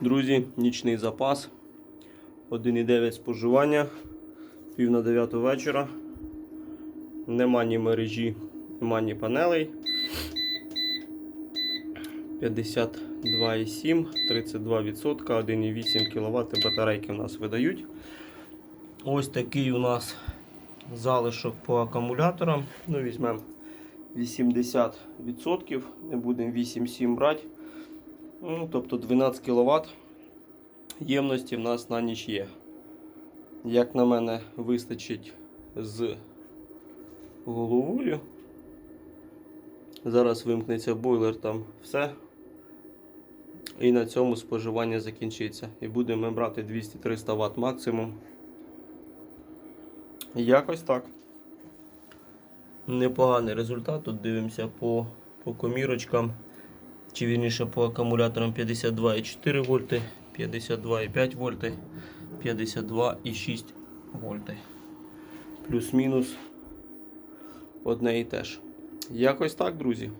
Друзі, нічний запас. 1,9 споживання. Пів на 9 вечора. Нема ні мережі, нема ні панелей. 52,7, 32%, 1,8 кВт батарейки у нас видають. Ось такий у нас залишок по акумуляторам. Ну, візьмемо 80%, не будемо 8,7 брати. Ну, тобто 12 кВт ємності в нас на ніч є. Як на мене, вистачить з головою. Зараз вимкнеться бойлер, там все. І на цьому споживання закінчиться. І будемо брати 200-300 Вт максимум. Якось так. Непоганий результат. Тут дивимося по, по комірочкам. Чи вірніше по акумуляторам 52,4 вольти, 52,5 вольти, 52,6 вольти. Плюс-мінус одне і те ж. Якось так, друзі.